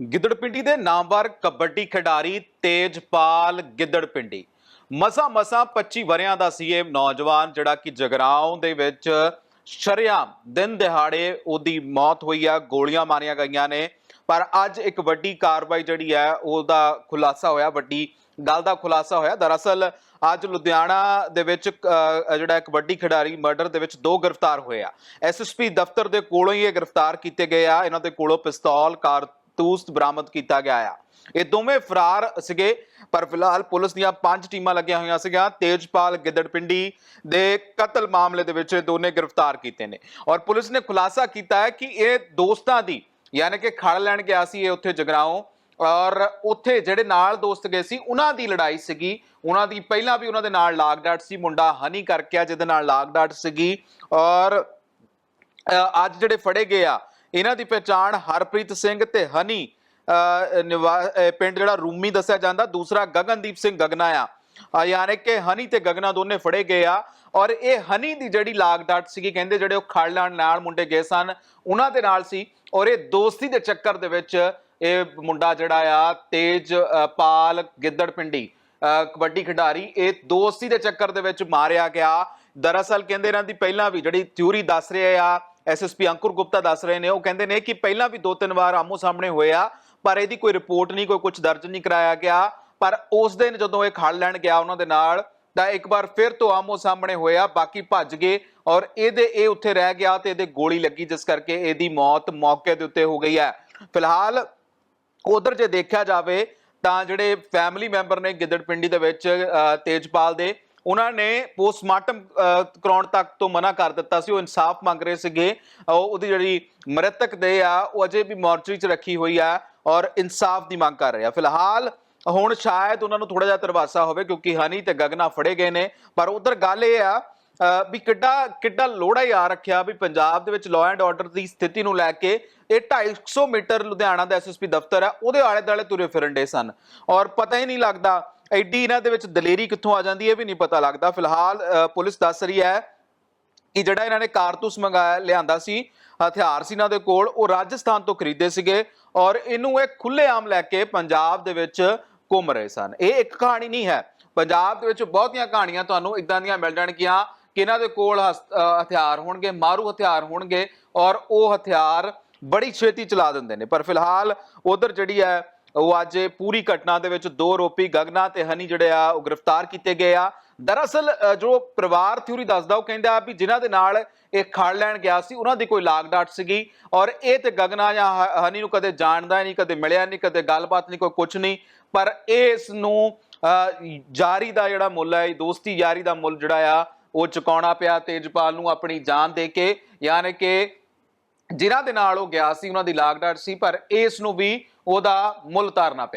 ਗਿੱਦੜਪਿੰਡੀ ਦੇ ਨਾਮਵਰ ਕਬੱਡੀ ਖਿਡਾਰੀ ਤੇਜਪਾਲ ਗਿੱਦੜਪਿੰਡੀ। ਮਸਾ ਮਸਾ 25 ਵਰਿਆਂ ਦਾ ਸੀ ਇਹ ਨੌਜਵਾਨ, ਜਿਹੜਾ ਕਿ ਜਗਰਾਉਂ ਦੇ ਵਿੱਚ ਸ਼ਰਿਆਮ ਦਿਨ ਦਿਹਾੜੇ ਉਹਦੀ ਮੌਤ ਹੋਈ ਆ, ਗੋਲੀਆਂ ਮਾਰੀਆਂ ਗਈਆਂ ਨੇ। ਪਰ ਅੱਜ ਇੱਕ ਵੱਡੀ ਕਾਰਵਾਈ ਜਿਹੜੀ ਹੈ, ਉਹਦਾ ਖੁਲਾਸਾ ਹੋਇਆ, ਵੱਡੀ ਗੱਲ ਦਾ ਖੁਲਾਸਾ ਹੋਇਆ। ਦਰਅਸਲ ਅੱਜ ਲੁਧਿਆਣਾ ਦੇ ਵਿੱਚ ਜਿਹੜਾ ਕਬੱਡੀ ਖਿਡਾਰੀ ਮਰਡਰ ਦੇ ਵਿੱਚ ਦੋ ਗ੍ਰਿਫਤਾਰ ਹੋਏ ਆ। ਐਸਐਸਪੀ ਦਫ਼ਤਰ ਦੇ ਕੋਲੋਂ ਹੀ ਇਹ ਗ੍ਰਿਫਤਾਰ ਕੀਤੇ ਗਏ ਆ। ਇਹਨਾਂ ਦੇ ਕੋਲੋਂ ਪਿਸਤੌਲ, ਕਾਰ ਕਾਰਤੂਸ ਬਰਾਮਦ ਕੀਤਾ ਗਿਆ ਆ। ਇਹ ਦੋਵੇਂ ਫਰਾਰ ਸੀਗੇ, ਪਰ ਫਿਲਹਾਲ ਪੁਲਿਸ ਦੀਆਂ ਪੰਜ ਟੀਮਾਂ ਲੱਗੀਆਂ ਹੋਈਆਂ ਸੀਗੀਆਂ, ਤੇਜਪਾਲ ਗਿੱਦੜਪਿੰਡੀ ਦੇ ਕਤਲ ਮਾਮਲੇ ਦੇ ਵਿੱਚ ਇਹ ਦੋਨੇ ਗ੍ਰਿਫਤਾਰ ਕੀਤੇ ਨੇ। ਔਰ ਪੁਲਿਸ ਨੇ ਖੁਲਾਸਾ ਕੀਤਾ ਹੈ ਕਿ ਇਹ ਦੋਸਤਾਂ ਦੀ, ਯਾਨੀ ਕਿ ਖੜ ਲੈਣ ਗਿਆ ਸੀ ਇਹ ਉੱਥੇ ਜਗਰਾਉਂ, ਔਰ ਉੱਥੇ ਜਿਹੜੇ ਨਾਲ ਦੋਸਤ ਗਏ ਸੀ, ਉਹਨਾਂ ਦੀ ਲੜਾਈ ਸੀਗੀ। ਉਹਨਾਂ ਦੀ ਪਹਿਲਾਂ ਵੀ ਉਹਨਾਂ ਦੇ ਨਾਲ ਲਾਗ ਡਾਟ ਸੀ, ਮੁੰਡਾ ਹਨੀ ਕਰਕੇ ਆ, ਜਿਹਦੇ ਨਾਲ ਲਾਗ ਡਾਟ ਸੀਗੀ। ਔਰ ਅੱਜ ਜਿਹੜੇ ਫੜੇ ਗਏ ਆ ਇਹਨਾਂ ਦੀ ਪਛਾਣ ਹਰਪ੍ਰੀਤ ਸਿੰਘ ਤੇ ਹਨੀ ਨਿਵਾ- ਪਿੰਡ ਜਿਹੜਾ ਰੂਮੀ ਦੱਸਿਆ ਜਾਂਦਾ, ਦੂਸਰਾ ਗਗਨਦੀਪ ਸਿੰਘ ਗਗਨਾ ਆ। ਯਾਨੀ ਕਿ ਹਨੀ ਤੇ ਗਗਨਾ ਦੋਨੇ ਫੜੇ ਗਏ ਆ ਔਰ ਇਹ ਹਨੀ ਦੀ ਜਿਹੜੀ ਲਾਗਡਾਟ ਸੀਗੀ, ਕਹਿੰਦੇ ਜਿਹੜੇ ਉਹ ਖੜ ਲੈਣ ਨਾਲ ਮੁੰਡੇ ਗਏ ਸਨ, ਉਹਨਾਂ ਦੇ ਨਾਲ ਸੀ ਔਰ ਇਹ ਦੋਸਤੀ ਦੇ ਚੱਕਰ ਦੇ ਵਿੱਚ ਇਹ ਮੁੰਡਾ ਜਿਹੜਾ ਆ, ਤੇਜ ਪਾਲ, ਗਿੱਦੜ ਪਿੰਡੀ ਕਬੱਡੀ ਖਿਡਾਰੀ, ਇਹ ਦੋਸਤੀ ਦੇ ਚੱਕਰ ਦੇ ਵਿੱਚ ਮਾਰਿਆ ਗਿਆ। ਦਰਅਸਲ ਕਹਿੰਦੇ ਇਹਨਾਂ ਦੀ ਪਹਿਲਾਂ ਵੀ ਜਿਹੜੀ ਥਿਊਰੀ ਦੱਸ ਰਹੇ ਆ ਐਸਐਸਪੀ ਅੰਕੁਰ ਗੁਪਤਾ ਦੱਸ ਰਹੇ ਨੇ, ਉਹ ਕਹਿੰਦੇ ਨੇ ਕਿ ਪਹਿਲਾਂ ਵੀ ਦੋ ਤਿੰਨ ਵਾਰ ਆਮੋ ਸਾਹਮਣੇ ਹੋਇਆ ਪਰ ਇਹਦੀ ਕੋਈ ਰਿਪੋਰਟ ਨਹੀਂ, ਕੋਈ ਕੁਝ ਦਰਜ ਨਹੀਂ ਕਰਾਇਆ ਗਿਆ, ਪਰ ਉਸ ਦਿਨ ਜਦੋਂ ਇਹ ਖੜ ਲੈਣ ਗਿਆ ਉਹਨਾਂ ਦੇ ਨਾਲ, ਤਾਂ ਇੱਕ ਵਾਰ ਫਿਰ ਤੋਂ ਆਮੋ ਸਾਹਮਣੇ ਹੋਇਆ ਬਾਕੀ ਭੱਜ ਗਏ ਔਰ ਇਹਦੇ, ਇਹ ਉੱਥੇ ਰਹਿ ਗਿਆ ਤੇ ਇਹਦੇ ਗੋਲੀ ਲੱਗੀ, ਜਿਸ ਕਰਕੇ ਇਹਦੀ ਮੌਤ ਮੌਕੇ ਦੇ ਉੱਤੇ ਹੋ ਗਈ ਹੈ। ਫਿਲਹਾਲ ਉਧਰ ਜੇ ਦੇਖਿਆ ਜਾਵੇ, ਤਾਂ ਜਿਹੜੇ ਫੈਮਿਲੀ ਮੈਂਬਰ ਨੇ ਗਿੱਦੜ ਪਿੰਡੀ ਦੇ ਵਿੱਚ ਤੇਜਪਾਲ ਦੇ ਉਹਨਾਂ ਨੇ ਪੋਸਟਮਾਰਟਮ ਕਰਾਉਣ ਤੱਕ ਤੋਂ ਮਨਾ ਕਰ ਦਿੱਤਾ ਸੀ, ਉਹ ਇਨਸਾਫ ਮੰਗ ਰਹੇ ਸੀਗੇ। ਉਹਦੀ ਜਿਹੜੀ ਮ੍ਰਿਤਕ ਦੇ ਆ, ਉਹ ਅਜੇ ਵੀ ਮੋਰਚਰੀ 'ਚ ਰੱਖੀ ਹੋਈ ਆ ਔਰ ਇਨਸਾਫ ਦੀ ਮੰਗ ਕਰ ਰਹੇ ਆ। ਫਿਲਹਾਲ ਹੁਣ ਸ਼ਾਇਦ ਉਹਨਾਂ ਨੂੰ ਥੋੜਾ ਜਿਹਾ ਤਰਵਾਸਾ ਹੋਵੇ ਕਿਉਂਕਿ ਹਨੀ ਤੇ ਗਗਨਾ ਫੜੇ ਗਏ ਨੇ। ਪਰ ਉਧਰ ਗੱਲ ਇਹ ਆ ਵੀ ਕਿੱਡਾ ਕਿੱਡਾ ਲੋੜਾ ਹੀ ਆ ਰੱਖਿਆ ਵੀ ਪੰਜਾਬ ਦੇ ਵਿੱਚ ਲਾਅ ਐਂਡ ਆਰਡਰ ਦੀ ਸਥਿਤੀ ਨੂੰ ਲੈ ਕੇ ਇਹ 250 ਮੀਟਰ ਲੁਧਿਆਣਾ ਦਾ ਐਸਐਸਪੀ ਦਫ਼ਤਰ ਹੈ ਉਹਦੇ ਆਲੇ ਦੁਆਲੇ ਤੁਰੇ ਫਿਰਨ ਡੇ ਸਨ। ਔਰ ਪਤਾ ਹੀ ਨਹੀਂ ਲੱਗਦਾ ਐਡੀ ਇਹਨਾਂ ਦੇ ਵਿੱਚ ਦਲੇਰੀ ਕਿੱਥੋਂ ਆ ਜਾਂਦੀ ਹੈ ਇਹ ਵੀ ਨਹੀਂ ਪਤਾ ਲੱਗਦਾ। ਫਿਲਹਾਲ ਪੁਲਿਸ ਦੱਸ ਰਹੀ ਹੈ ਕਿ ਜਿਹੜਾ ਇਹਨਾਂ ਨੇ ਕਾਰਤੂਸ ਮੰਗਾਇਆ, ਲਿਆਂਦਾ ਸੀ, ਹਥਿਆਰ ਸੀ ਇਹਨਾਂ ਦੇ ਕੋਲ, ਉਹ ਰਾਜਸਥਾਨ ਤੋਂ ਖਰੀਦੇ ਸੀਗੇ ਔਰ ਇਹਨੂੰ ਇਹ ਖੁੱਲੇਆਮ ਲੈ ਕੇ ਪੰਜਾਬ ਦੇ ਵਿੱਚ ਘੁੰਮ ਰਹੇ ਸਨ। ਇਹ ਇੱਕ ਕਹਾਣੀ ਨਹੀਂ ਹੈ। ਪੰਜਾਬ ਦੇ ਵਿੱਚ ਬਹੁਤੀਆਂ ਕਹਾਣੀਆਂ ਤੁਹਾਨੂੰ ਇਦਾਂ ਦੀਆਂ ਮਿਲ ਜਾਣਗੀਆਂ ਕਿ ਇਹਨਾਂ ਦੇ ਕੋਲ ਹਸ- ਹਥਿਆਰ ਹੋਣਗੇ, ਮਾਰੂ ਹਥਿਆਰ ਹੋਣਗੇ ਔਰ ਉਹ ਹਥਿਆਰ ਬੜੀ ਛੇਤੀ ਚਲਾ ਦਿੰਦੇ ਨੇ। ਪਰ ਫਿਲਹਾਲ, ਉਧਰ ਜਿਹੜੀ ਹੈ ਉਹ ਅੱਜ ਪੂਰੀ ਘਟਨਾ ਦੇ ਵਿੱਚ ਦੋ ਆਰੋਪੀ ਗਗਨਾ ਤੇ ਹਨੀ ਜਿਹੜੇ ਆ ਉਹ ਗ੍ਰਿਫਤਾਰ ਕੀਤੇ ਗਏ ਆ। ਦਰਅਸਲ ਜੋ ਪਰਿਵਾਰ ਥਿਊਰੀ ਦੱਸਦਾ ਉਹ ਕਹਿੰਦਾ ਵੀ ਜਿਨ੍ਹਾਂ ਦੇ ਨਾਲ ਇਹ ਖੜ ਲੈਣ ਗਿਆ ਸੀ ਉਹਨਾਂ ਦੀ ਕੋਈ ਲਾਗ ਡਾਟ ਸੀਗੀ ਔਰ ਇਹ ਤੇ ਗਗਨਾ ਜਾਂ ਹਨੀ ਨੂੰ ਕਦੇ ਜਾਣਦਾ ਨਹੀਂ ਕਦੇ ਮਿਲਿਆ ਨਹੀਂ ਕਦੇ ਗੱਲਬਾਤ ਨਹੀਂ ਕੋਈ ਕੁਝ ਨਹੀਂ। ਪਰ ਇਸ ਨੂੰ ਅ, ਜਾਰੀ ਦਾ ਜਿਹੜਾ ਮੁੱਲ ਹੈ ਦੋਸਤੀ ਯਾਰੀ ਦਾ ਮੁੱਲ ਜਿਹੜਾ ਆ ਉਹ ਚੁਕਾਉਣਾ ਪਿਆ ਤੇਜਪਾਲ ਨੂੰ ਆਪਣੀ ਜਾਨ ਦੇ ਕੇ ਯਾਨੀ ਕਿ ਜਿਨ੍ਹਾਂ ਦੇ ਨਾਲ ਉਹ ਗਿਆ ਸੀ, ਉਹਨਾਂ ਦੀ ਲਾਗਡਾਟ ਸੀ, ਪਰ ਇਸ ਨੂੰ ਵੀ ਉਹਦਾ ਮੁੱਲ ਤਾਰਨਾ ਪਿਆ।